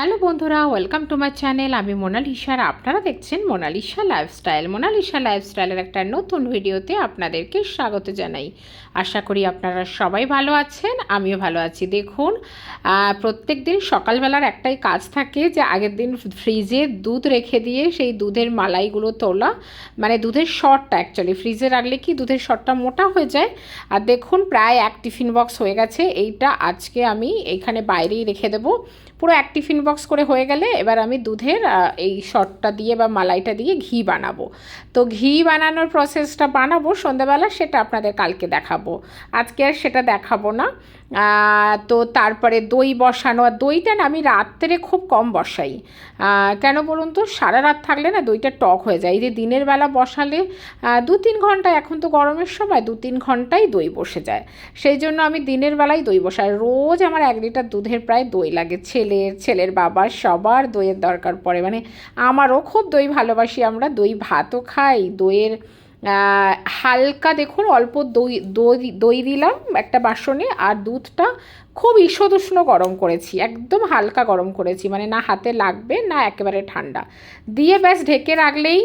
Hello বন্ধুরা, welcome to my channel. আমি মোনালিসা আর আপনারা দেখছেন মোনালিসা লাইফস্টাইল। মোনালিসা লাইফস্টাইলের একটা নতুন ভিডিওতে আপনাদেরকে স্বাগত জানাই। আশা করি আপনারা সবাই ভালো আছেন, আমিও ভালো আছি। দেখুন প্রত্যেক দিন সকালবেলার একটাই কাজ থাকে যে আগের দিন ফ্রিজে দুধ রেখে দিয়ে সেই দুধের মালাইগুলো তোলা। মানে দুধের শটটা অ্যাকচুয়ালি ফ্রিজে রাখলে কি দুধের শটটা মোটা হয়ে যায়? আর দেখুন, প্রায় এক টিফিন বক্স হয়ে গেছে। এইটা আজকে আমি এইখানে বাইরেই রেখে দেবো। পুরো এক টিফিন বক্স করে হয়ে গেলে এবার আমি দুধের এই শটটা দিয়ে বা মালাইটা দিয়ে ঘি বানাবো। তো ঘি বানানোর প্রসেসটা বানাবো সন্ধ্যাবেলা, সেটা আপনাদের কালকে দেখাবো। আজকে আর সেটা দেখাবো না। তো তারপরে দই বসানো আর দইটা না আমি রাত্রে খুব কম বসাই। কেন বলুন তো? সারা রাত থাকলে না দইটা টক হয়ে যায়। এই যে দিনের বেলা বসালে দু তিন ঘণ্টা, এখন তো গরমের সময় দু তিন ঘন্টাই দই বসে যায়। সেই জন্য আমি দিনের বেলায় দই বসাই। রোজ আমার এক লিটার দুধের প্রায় দই লাগে। ছেলের ছেলের বাবার, সবার দইয়ের দরকার পড়ে। মানে আমারও খুব দই ভালোবাসি। আমরা দই ভাতও খাই, দইয়ের হালকা দেখুন, অল্প দই দই দই দিলাম একটা বাসনে, আর দুধটা খুব ঈষদুষ্ণ গরম করেছি, একদম হালকা গরম করেছি মানে না হাতে লাগবে, না একেবারে ঠান্ডা। দিয়ে ব্যাস ঢেকে রাখলেই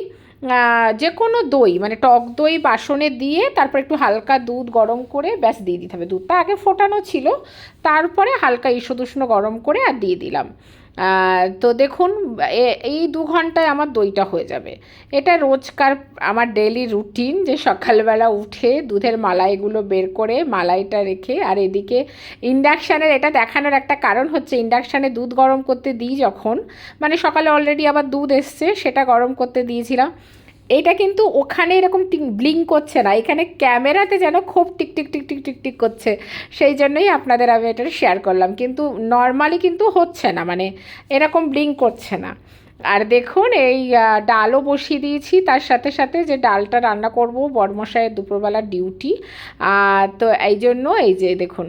যে কোনো দই মানে টক দই বাসনে দিয়ে তারপর একটু হালকা দুধ গরম করে ব্যাস দিয়ে দিতে হবে। দুধটা আগে ফোটানো ছিল, তারপরে হালকা ঈষদুষ্ণ গরম করে আর দিয়ে দিলাম। তো দেখুন এই দু ঘন্টায় আমার দইটা হয়ে যাবে। এটা রোজকার আমার ডেলি রুটিন যে সকালবেলা উঠে দুধের মালাইগুলো বের করে মালাইটা রেখে, আর এদিকে ইন্ডাকশানের এটা দেখানোর একটা কারণ হচ্ছে ইন্ডাকশানে দুধ গরম করতে দিই যখন মানে সকালে অলরেডি আবার দুধ এসছে, সেটা গরম করতে দিয়েছিলাম। এটা কিন্তু ওখানে এরকম ব্লিং করছে না। এখানে ক্যামেরাতে যেন খুব tick tick tick tick tick tick করছে। সেই জন্যই আপনাদের আমি এটা শেয়ার করলাম। কিন্তু নর্মালি কিন্তু হচ্ছে না মানে এরকম ব্লিং করছে না। আর দেখুন, এই ডালও বসিয়ে দিয়েছি। তার সাথে সাথে যে ডালটা রান্না করব বড়মশাইয়ের দুপুরবেলার ডিউটি তো এই জন্য এই যে দেখুন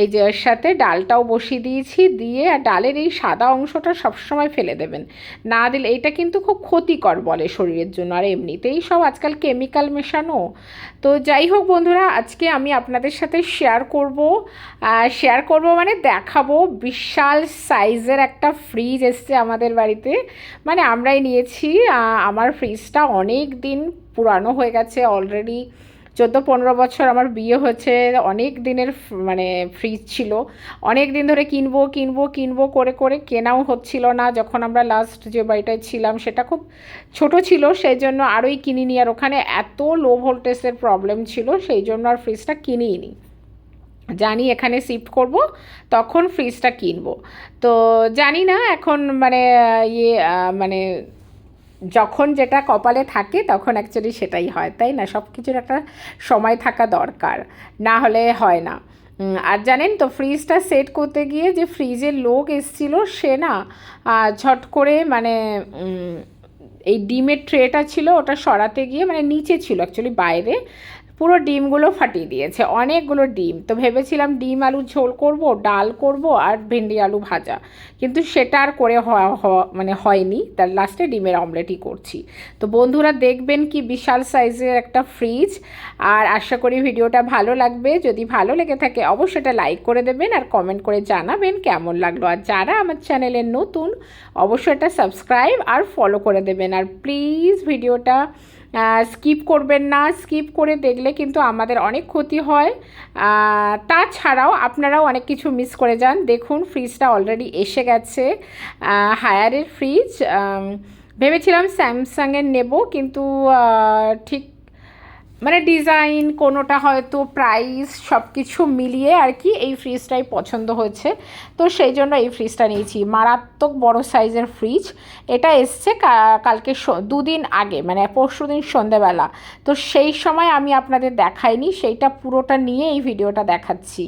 এই যে এর সাথে ডালটাও বসিয়ে দিয়েছি, দিয়ে আর ডালের এই সাদা অংশটা সবসময় ফেলে দেবেন। না দিলে এটা কিন্তু খুব ক্ষতিকর বলে শরীরের জন্য, আর এমনিতেই সব আজকাল কেমিক্যাল মেশানো। তো যাই হোক বন্ধুরা, আজকে আমি আপনাদের সাথে শেয়ার করব। শেয়ার করব মানে দেখাবো, বিশাল সাইজের একটা ফ্রিজ এসছে আমাদের বাড়িতে। মানে আমরাই নিয়েছি আমার ফ্রিজটা অনেক দিন পুরানো হয়ে গেছে অলরেডি চোদ্দ, পনেরো বছর আমার বিয়ে হয়েছে, অনেক দিনের মানে ফ্রিজ ছিল। অনেক দিন ধরে কিনবো কিনবো কিনবো করে করে কেনাও হচ্ছিল না। যখন আমরা লাস্ট যে বাড়িটায় ছিলাম, সেটা খুব ছোট ছিল, সেই জন্য আরোই কিনিনি। আর ওখানে এত লো ভোল্টেজের প্রবলেম ছিল, সেই জন্য আর ফ্রিজটা কিনিই নি জানি এখানে শিফট করব, তখন ফ্রিজটা কিনবো। তো জানি না, এখন মানে ইয়ে মানে যখন যেটা কপালে থাকে, তখন অ্যাকচুয়ালি সেটাই হয়, তাই না? সব কিছুর একটা সময় থাকা দরকার, না হলে হয় না। আর জানেন তো ফ্রিজটা সেট করতে গিয়ে যে ফ্রিজের লোক এসছিল, সে না ঝট করে মানে এই ডিমের ট্রেটা ছিল, ওটা সরাতে গিয়ে মানে নিচে ছিল অ্যাকচুয়ালি বাইরে। পুরো ডিমগুলো ফাটিয়ে দিয়েছে, অনেকগুলো ডিম। তো ভেবেছিলাম ডিম, আলু, ঝোল করব, ডাল করব আর ভেন্ডি, আলু ভাজা। কিন্তু সেটা আর করে মানে হয়নি। তার লাস্টে ডিমের অমলেটই করছি। তো বন্ধুরা দেখবেন কি বিশাল সাইজের একটা ফ্রিজ। আর আশা করি ভিডিওটা ভালো লাগবে। যদি ভালো লেগে থাকে অবশ্যই এটা লাইক করে দেবেন আর কমেন্ট করে জানাবেন কেমন লাগল। আর যারা আমার চ্যানেলের নতুন, অবশ্যই এটা সাবস্ক্রাইব আর ফলো করে দেবেন। আর প্লিজ ভিডিওটা স্কিপ করবেন না স্কিপ করে দেখলে কিন্তু আমাদের অনেক ক্ষতি হয়। তাছাড়াও আপনারাও অনেক কিছু মিস করে যান। দেখুন ফ্রিজটা অলরেডি এসে গেছে। হায়ারের ফ্রিজ ভেবেছিলাম স্যামসাংয়ের নেব, কিন্তু ঠিক মানে ডিজাইন কোনোটা হয়তো প্রাইস সব কিছু মিলিয়ে আর কি এই ফ্রিজটাই পছন্দ হয়েছে। তো সেই জন্য এই ফ্রিজটা নিয়েছি। মারাত্মক বড় সাইজের ফ্রিজ এটা এসছে কালকে দুদিন আগে মানে পরশু দিন সন্ধেবেলা। তো সেই সময় আমি আপনাদের দেখাইনি, সেইটা পুরোটা নিয়ে এই ভিডিওটা দেখাচ্ছি।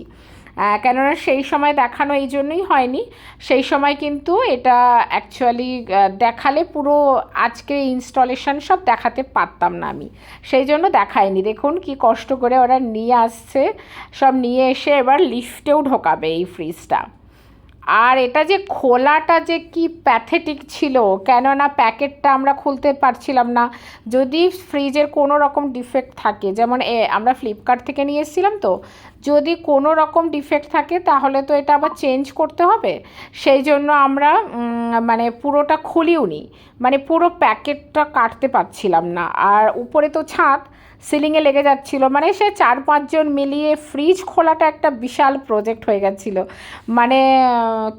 কেননা সেই সময় দেখানো এই জন্যই হয়নি। সেই সময় কিন্তু এটা অ্যাকচুয়ালি দেখালে পুরো আজকে ইনস্টলেশন সব দেখাতে পারতাম না আমি। সেই জন্য দেখায়নি। দেখুন কি কষ্ট করে ওরা নিয়ে আসছে। সব নিয়ে এসে এবার লিফটেও ঢোকাবে এই ফ্রিজটা আর এটা যে খোলাটা যে কি প্যাথেটিক ছিল, কেননা প্যাকেটটা আমরা খুলতে পারছিলাম না। যদি ফ্রিজের কোনো রকম ডিফেক্ট থাকে, যেমন এ, আমরা ফ্লিপকার্ট থেকে নিয়ে এসেছিলাম তো যদি কোনো রকম ডিফেক্ট থাকে, তাহলে তো এটা আবার চেঞ্জ করতে হবে। সেই জন্য আমরা মানে পুরোটা খুলিও নি মানে পুরো প্যাকেটটা কাটতে পারছিলাম না। আর উপরে তো ছাদ সিলিংয়ে লেগে যাচ্ছিল। মানে সে চার পাঁচজন মিলিয়ে ফ্রিজ খোলাটা একটা বিশাল প্রজেক্ট হয়ে গেছিল। মানে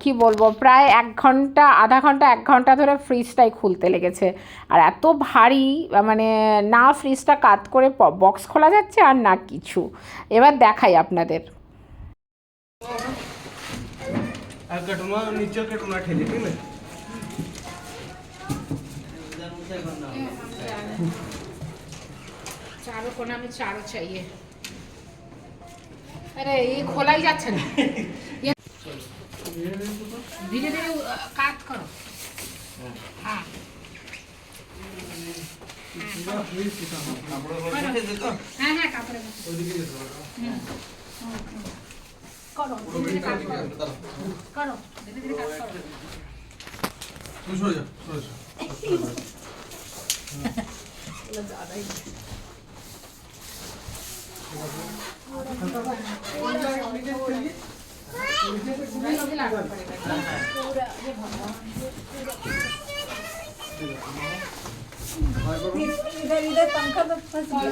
কি বলব, প্রায় এক ঘণ্টা, আধা ঘণ্টা, এক ঘণ্টা ধরে ফ্রিজটাই খুলতে লেগেছে। আর এত ভারী মানে না ফ্রিজটা কাত করে বক্স খোলা যাচ্ছে আর না কিছু। এবার দেখাই আপনাদের। चारों કોના મેં चारों चाहिए। अरे ये खोला ही जाता है ये धीरे धीरे काट करो। हाँ।, हाँ, हाँ करो करो। करो धीरे धीरे इधर इधर पंखा में फंस गया।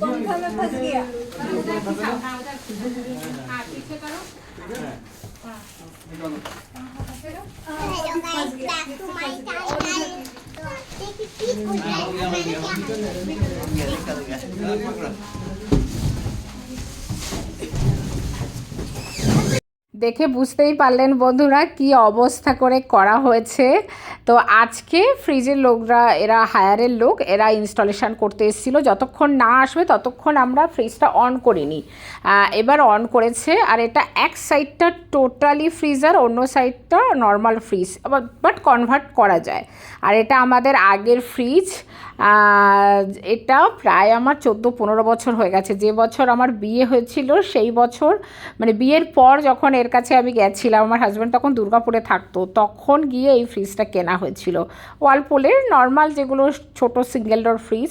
पंखा में फंस गया। पीछे करो फंस गया দেখে বুঝতেই পারলেন বন্ধুরা কি অবস্থা করে করা হয়েছে। তো আজকে ফ্রিজের লোকরা, এরা হায়ারের লোক, এরা ইনস্টলেশন করতে এসেছিল। যতক্ষণ না আসবে, ততক্ষণ আমরা ফ্রিজটা অন করিনি। এবার অন করেছে, আর এটা এক সাইডটা টোটালি ফ্রিজার অন্য সাইডটা নর্মাল ফ্রিজ বাট কনভার্ট করা যায়। আর এটা আমাদের আগের ফ্রিজ এটা প্রায় আমার চোদ্দ পনেরো বছর হয়ে গেছে। যে বছর আমার বিয়ে হয়েছিল, সেই বছর মানে বিয়ের পর যখন এর কাছে আমি গেছিলাম, আমার হাজব্যান্ড তখন দুর্গাপুরে থাকতো, তখন গিয়ে এই ফ্রিজটা কেনা হয়েছিল। ওয়ালপোলের নর্মাল যেগুলো ছোট সিঙ্গেল ডোর ফ্রিজ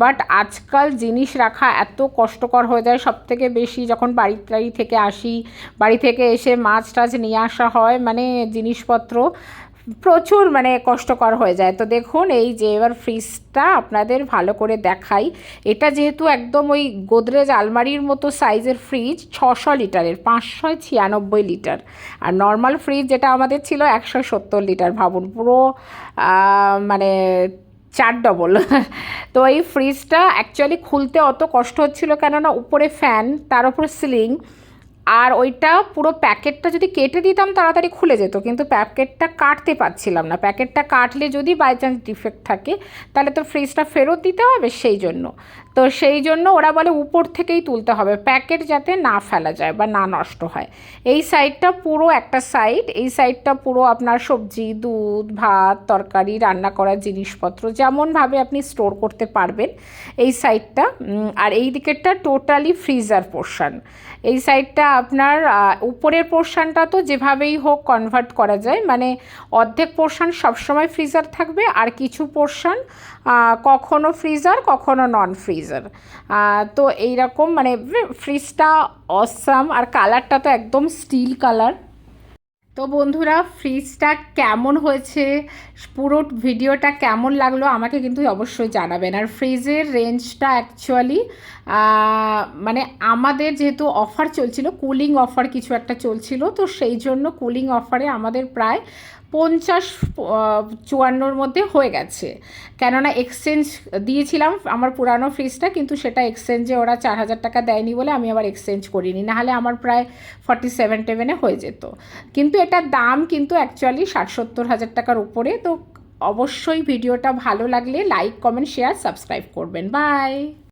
বাট আজকাল জিনিস রাখা এত কষ্টকর হয়ে যায় সব থেকে বেশি যখন বাড়ি থেকে আসি, বাড়ি থেকে এসে মাছ টাছ নিয়ে আসা হয় মানে জিনিসপত্র প্রচুর মানে কষ্টকর হয়ে যায়। তো দেখুন, এই যে এবার ফ্রিজটা আপনাদের ভালো করে দেখাই। এটা যেহেতু একদম ওই গোদরেজ আলমারির মতো সাইজের ফ্রিজ ছশো লিটারের, পাঁচশো ছিয়ানব্বই লিটার। আর নর্মাল ফ্রিজ যেটা আমাদের ছিল একশো সত্তর লিটার ভাবুন, পুরো মানে চার ডবল তো এই ফ্রিজটা অ্যাকচুয়ালি খুলতে অত কষ্ট হচ্ছিল কেননা উপরে ফ্যান তার উপর সিলিং আর ওইটা পুরো প্যাকেটটা যদি কেটে দিতাম তাড়াতাড়ি খুলে যেত, কিন্তু প্যাকেটটা কাটতে পারছিলাম না। প্যাকেটটা কাটলে যদি বাই চান্স ডিফেক্ট থাকে, তাহলে তো ফ্রিজটা ফেরত দিতে হবে সেই জন্য। তো সেই জন্য ওরা বলে উপর থেকেই তুলতে হবে, প্যাকেট যাতে না ফেলা যায় বা না নষ্ট হয়। এই সাইডটা পুরো একটা সাইড, এই সাইডটা পুরো আপনার সবজি, দুধ, ভাত, তরকারি, রান্না করার জিনিসপত্র যেমনভাবে আপনি স্টোর করতে পারবেন এই সাইডটা। আর এই দিকেরটা টোটালি ফ্রিজার পোর্শন। এই সাইডটা আপনার উপরের পোর্শনটা তো যেভাবেই হোক কনভার্ট করা যায় মানে অর্ধেক পোর্শন সবসময় ফ্রিজার থাকবে আর কিছু পোর্শন কখনো ফ্রিজার কখনো নন ফ্রিজার তো এইরকম মানে ফ্রিজটা অসাম আর কালারটা তো একদম স্টিল কালার তো বন্ধুরা ফ্রিজটা কেমন হয়েছে? পুরো ভিডিওটা কেমন লাগল আমাকে কিন্তু অবশ্যই জানাবেন। আর ফ্রিজের রেঞ্জটা অ্যাকচুয়ালি মানে আমাদের যেহেতু অফার চলছিল কুলিং অফার কিছু একটা চলছিল, তো সেই জন্য কুলিং অফারে আমাদের প্রায় পঞ্চাশ চুয়ান্নর মধ্যে হয়ে গেছে। কেননা এক্সচেঞ্জ দিয়েছিলাম আমার পুরানো ফ্রিজটা কিন্তু সেটা এক্সচেঞ্জে ওরা চার হাজার টাকা দেয়নি বলে আমি আবার এক্সচেঞ্জ করিনি। নাহলে আমার প্রায় ফর্টি সেভেন টেভেনে হয়ে যেত। কিন্তু এটার দাম কিন্তু অ্যাকচুয়ালি ষাট সত্তর হাজার টাকার উপরে। তো অবশ্যই ভিডিওটা ভালো লাগলে লাইক কমেন্ট শেয়ার সাবস্ক্রাইব করবেন। বাই